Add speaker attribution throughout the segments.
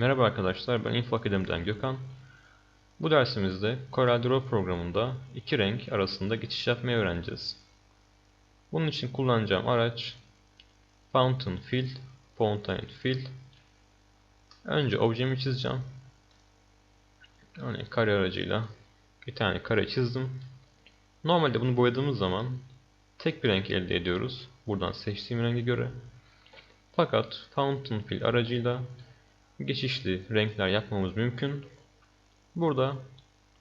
Speaker 1: Merhaba arkadaşlar, ben Info Akademi'den Gökhan. Bu dersimizde CorelDRAW programında iki renk arasında geçiş yapmayı öğreneceğiz. Bunun için kullanacağım araç Fountain Fill, Fountain Fill. Önce objemi çizeceğim. Örneğin kare aracıyla bir tane kare çizdim. Normalde bunu boyadığımız zaman tek bir renk elde ediyoruz. Buradan seçtiğim renge göre. Fakat Fountain Fill aracıyla geçişli renkler yapmamız mümkün. Burada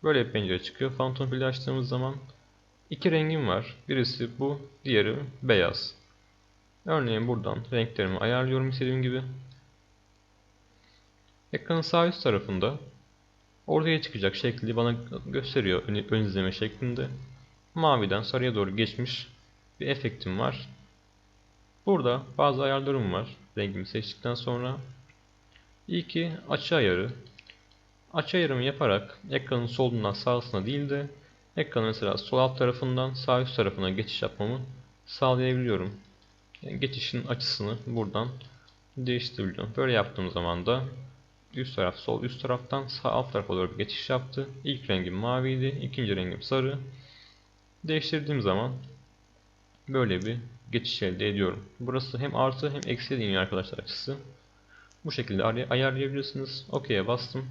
Speaker 1: böyle bir pencere çıkıyor. Fountain Fill'i açtığımız zaman iki rengim var. Birisi bu, diğeri beyaz. Örneğin buradan renklerimi ayarlıyorum istediğim gibi. Ekranın sağ üst tarafında ortaya çıkacak şekli bana gösteriyor ön izleme şeklinde. Maviden sarıya doğru geçmiş bir efektim var. Burada bazı ayarlarım var. Rengimi seçtikten sonra İlki açı ayarı. Açı ayarımı yaparak ekranın solundan sağısına değil de ekranın mesela sol alt tarafından sağ üst tarafına geçiş yapmamı sağlayabiliyorum. Yani geçişin açısını buradan değiştirebiliyorum. Böyle yaptığım zaman da üst taraf sol üst taraftan sağ alt tarafa doğru bir geçiş yaptı. İlk rengim maviydi, ikinci rengim sarı. Değiştirdiğim zaman böyle bir geçiş elde ediyorum. Burası hem artı hem eksi deniyor arkadaşlar açısı. Bu şekilde ayarlayabilirsiniz. OK'ye bastım.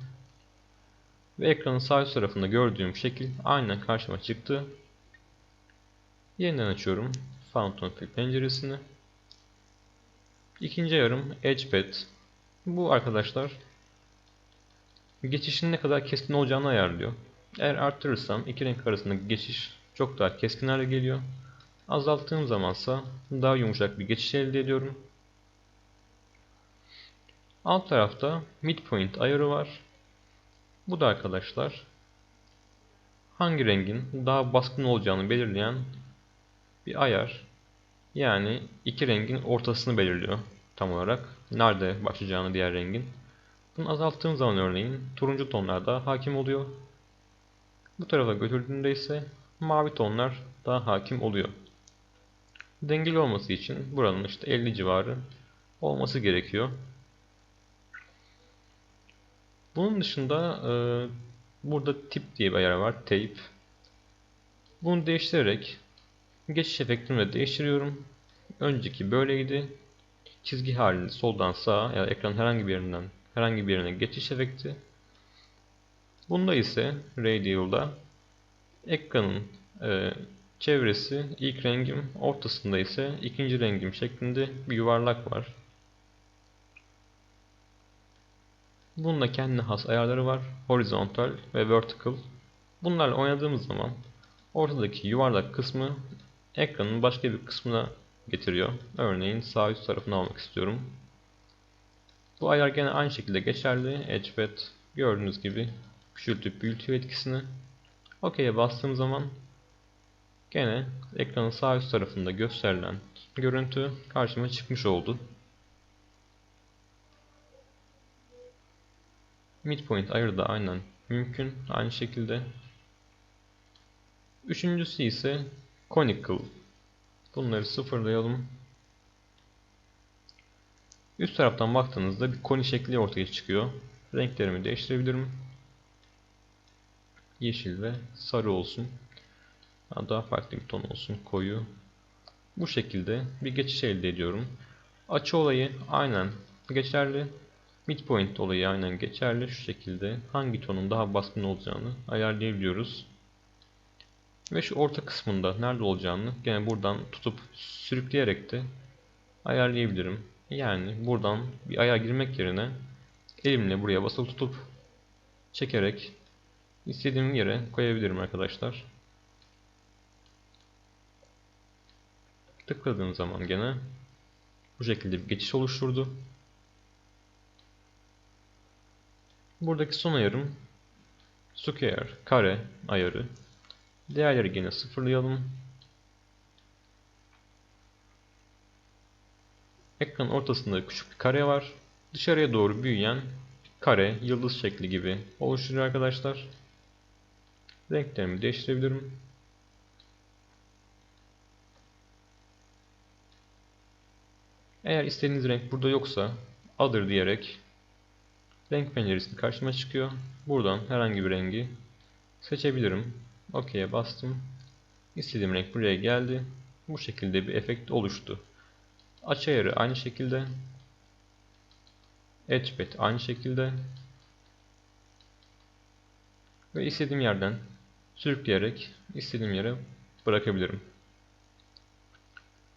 Speaker 1: Ve ekranın sağ üst tarafında gördüğüm şekil aynen karşıma çıktı. Yeniden açıyorum Fountain Fill penceresini. İkinci ayarım Edgebed. Bu arkadaşlar geçişin ne kadar keskin olacağını ayarlıyor. Eğer arttırırsam iki renk arasındaki geçiş çok daha keskin hale geliyor. Azalttığım zamansa daha yumuşak bir geçiş elde ediyorum. Alt tarafta midpoint ayarı var. Bu da arkadaşlar hangi rengin daha baskın olacağını belirleyen bir ayar. Yani iki rengin ortasını belirliyor tam olarak. Nerede başlayacağını diğer rengin. Bunu azalttığım zaman örneğin turuncu tonlar daha hakim oluyor. Bu tarafa götürdüğümde ise mavi tonlar daha hakim oluyor. Dengeli olması için buranın işte 50 civarı olması gerekiyor. Bunun dışında e, burada tip diye bir ayar var. Tape. Bunu değiştirerek geçiş efektini de değiştiriyorum. Önceki böyleydi. Çizgi halinde soldan sağa ya da ekran herhangi bir yerinden herhangi bir yerine geçiş efekti. Bunda ise Radial'da ekranın e, çevresi ilk rengim, ortasında ise ikinci rengim şeklinde bir yuvarlak var. Bunun da kendine has ayarları var. Horizontal ve vertical. Bunlarla oynadığımız zaman ortadaki yuvarlak kısmı ekranın başka bir kısmına getiriyor. Örneğin sağ üst tarafını almak istiyorum. Bu ayar gene aynı şekilde geçerli. Edgebed gördüğünüz gibi küçültüp büyütüyor etkisini. OK'ye bastığım zaman gene ekranın sağ üst tarafında gösterilen görüntü karşıma çıkmış oldu. Midpoint ayarı da aynen mümkün. Aynı şekilde. Üçüncüsü ise Conical. Bunları sıfırlayalım. Üst taraftan baktığınızda bir koni şekli ortaya çıkıyor. Renklerimi değiştirebilirim. Yeşil ve sarı olsun. Daha farklı bir ton olsun. Koyu. Bu şekilde bir geçiş elde ediyorum. Açı olayı aynen geçerli. Midpoint olayı aynen geçerli. Şu şekilde hangi tonun daha baskın olacağını ayarlayabiliyoruz. Ve şu orta kısmında nerede olacağını gene buradan tutup sürükleyerek de ayarlayabilirim. Yani buradan bir ayar girmek yerine elimle buraya basılı tutup çekerek istediğim yere koyabilirim arkadaşlar. Tıkladığım zaman gene bu şekilde bir geçiş oluşturdu. Buradaki son ayarım square, kare ayarı. Değerleri yine sıfırlayalım. Ekranın ortasında küçük bir kare var. Dışarıya doğru büyüyen kare, yıldız şekli gibi oluşturuyor arkadaşlar. Renklerimi değiştirebilirim. Eğer istediğiniz renk burada yoksa Other diyerek Renk penceresi karşıma çıkıyor. Buradan herhangi bir rengi seçebilirim. OK'ye bastım. İstediğim renk buraya geldi. Bu şekilde bir efekt oluştu. Açı ayarı aynı şekilde. Edge pad aynı şekilde. Ve istediğim yerden sürükleyerek istediğim yere bırakabilirim.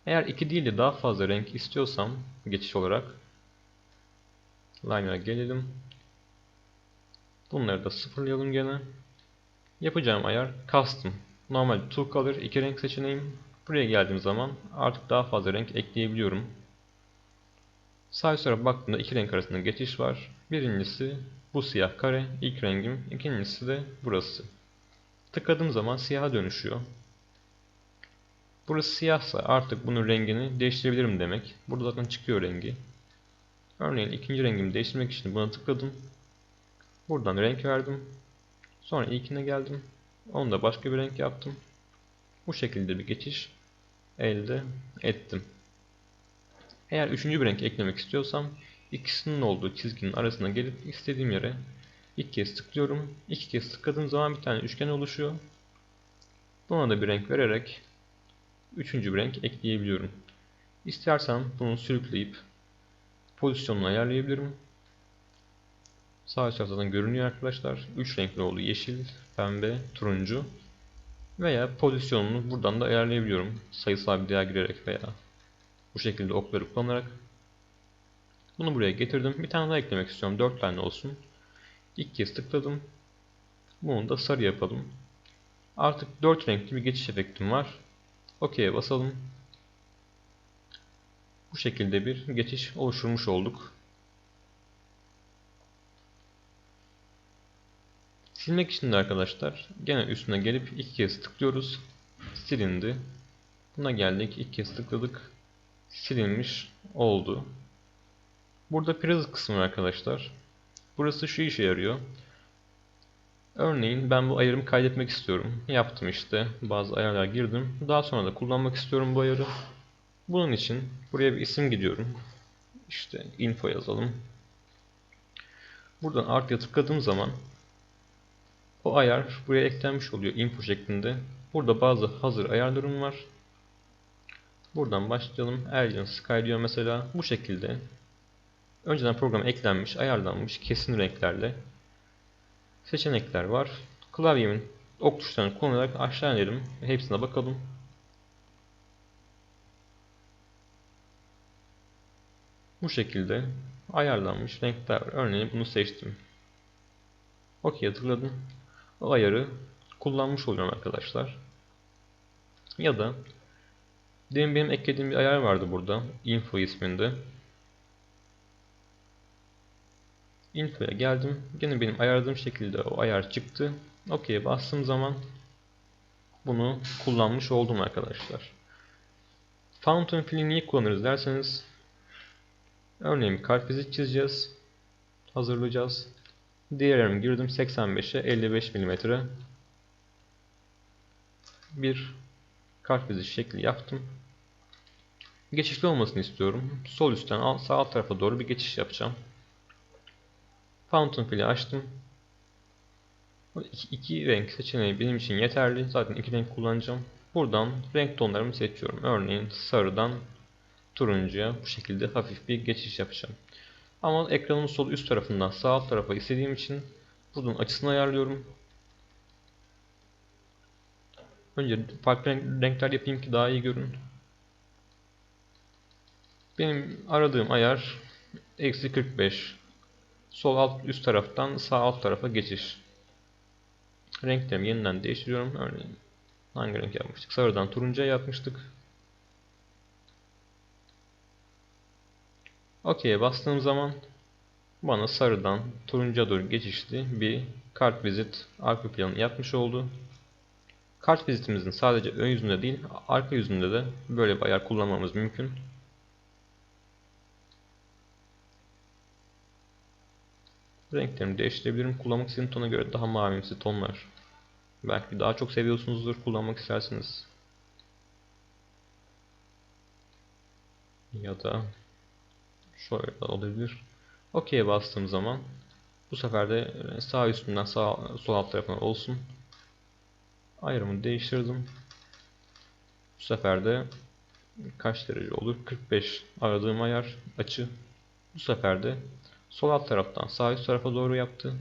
Speaker 1: Eğer iki değil de daha fazla renk istiyorsam geçiş olarak Liner'a gelelim. Bunları da sıfırlayalım gene. Yapacağım ayar Custom. Normal Two Color iki renk seçeneğim. Buraya geldiğim zaman artık daha fazla renk ekleyebiliyorum. Sağ üst tarafa baktığımda iki renk arasında geçiş var. Birincisi bu siyah kare, ilk rengim. İkincisi de burası. Tıkladığım zaman siyaha dönüşüyor. Burası siyahsa artık bunun rengini değiştirebilirim demek. Burada zaten çıkıyor rengi. Örneğin ikinci rengimi değiştirmek için buna tıkladım. Buradan renk verdim. Sonra ilkine geldim. Onu da başka bir renk yaptım. Bu şekilde bir geçiş elde ettim. Eğer üçüncü bir renk eklemek istiyorsam ikisinin olduğu çizginin arasına gelip istediğim yere ilk kez tıklıyorum. İki kez tıkladığım zaman bir tane üçgen oluşuyor. Buna da bir renk vererek üçüncü bir renk ekleyebiliyorum. İstersem bunu sürükleyip pozisyonunu ayarlayabilirim. Sağ üst taraftan görünüyor arkadaşlar. 3 renkli oldu. Yeşil, pembe, turuncu. Veya pozisyonunu buradan da ayarlayabiliyorum. Sayısal bir değer girerek veya bu şekilde okları kullanarak. Bunu buraya getirdim. Bir tane daha eklemek istiyorum. 4 tane olsun. İlk kez tıkladım. Bunu da sarı yapalım. Artık 4 renkli bir geçiş efektim var. OK'ye basalım. Bu şekilde bir geçiş oluşturmuş olduk. Silmek için de arkadaşlar gene üstüne gelip iki kez tıklıyoruz. Silindi. Buna geldik. iki kez tıkladık. Silinmiş oldu. Burada priz kısmı arkadaşlar. Burası şu işe yarıyor. Örneğin ben bu ayarımı kaydetmek istiyorum. Yaptım işte. Bazı ayarlar girdim. Daha sonra da kullanmak istiyorum bu ayarı. Bunun için buraya bir isim gidiyorum. İşte info yazalım. Buradan artıya tıkladığım zaman o ayar buraya eklenmiş oluyor info şeklinde. Burada bazı hazır ayarlarım var. Buradan başlayalım. Alien Sky diyor mesela. Bu şekilde önceden programa eklenmiş, ayarlanmış kesin renklerle seçenekler var. Klavyemin ok tuşlarını kullanarak aşağı inelim. Hepsine bakalım. Bu şekilde ayarlanmış renkler. Örneğin bunu seçtim. OK'ye tıkladım. O ayarı kullanmış oluyorum arkadaşlar. Ya da demin benim eklediğim bir ayar vardı burada. Info isminde. Info'ya geldim. Yine benim ayarladığım şekilde o ayar çıktı. OK'ye bastığım zaman bunu kullanmış oldum arkadaşlar. Fountain Fill'i niye kullanırız derseniz Örneğin kartfizi çizeceğiz. Hazırlayacağız. Diğerlerimi girdim 85'e 55 mm. Bir kartfizi şekli yaptım. Geçişli olmasını istiyorum. Sol üstten sağ alt tarafa doğru bir geçiş yapacağım. Fountain fili açtım. İki, iki renk seçeneği benim için yeterli. Zaten iki renk kullanacağım. Buradan renk tonlarımı seçiyorum. Örneğin sarıdan turuncuya bu şekilde hafif bir geçiş yapacağım. Ama ekranın sol üst tarafından sağ alt tarafa istediğim için buradan açısını ayarlıyorum. Önce farklı renkler yapayım ki daha iyi görün. Benim aradığım ayar eksi 45. Sol alt üst taraftan sağ alt tarafa geçiş. Renklerimi yeniden değiştiriyorum. Örneğin hangi renk yapmıştık? Sarıdan turuncuya yapmıştık. OK'ye bastığım zaman bana sarıdan turuncuya doğru geçişli bir kart vizit arka planı yapmış oldu. Kart vizitimizin sadece ön yüzünde değil arka yüzünde de böyle bir ayar kullanmamız mümkün. Renklerimi değiştirebilirim. Kullanmak istediğim tona göre daha mavimsi tonlar. Belki daha çok seviyorsunuzdur kullanmak isterseniz. Ya da Şöyle olabilir. OK'ye bastığım zaman Bu sefer de e, sağ üstünden sağ sol alt tarafına olsun. Ayarımı değiştirdim. Bu sefer de kaç derece olur? 45 aradığım ayar açı. Bu sefer de sol alt taraftan sağ üst tarafa doğru yaptı.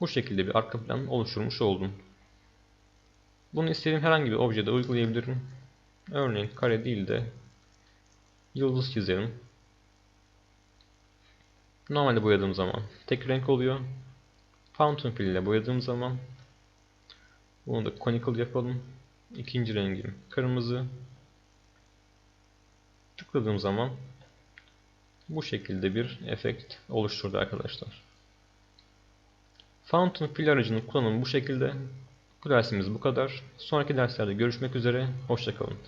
Speaker 1: Bu şekilde bir arka plan oluşturmuş oldum. Bunu istediğim herhangi bir objede uygulayabilirim. Örneğin kare değil de yıldız çizerim. Normalde boyadığım zaman tek renk oluyor. Fountain fill ile boyadığım zaman bunu da conical yapalım. İkinci rengim kırmızı. Tıkladığım zaman bu şekilde bir efekt oluşturdu arkadaşlar. Fountain fill aracının kullanımı bu şekilde. Bu dersimiz bu kadar. Sonraki derslerde görüşmek üzere. Hoşçakalın.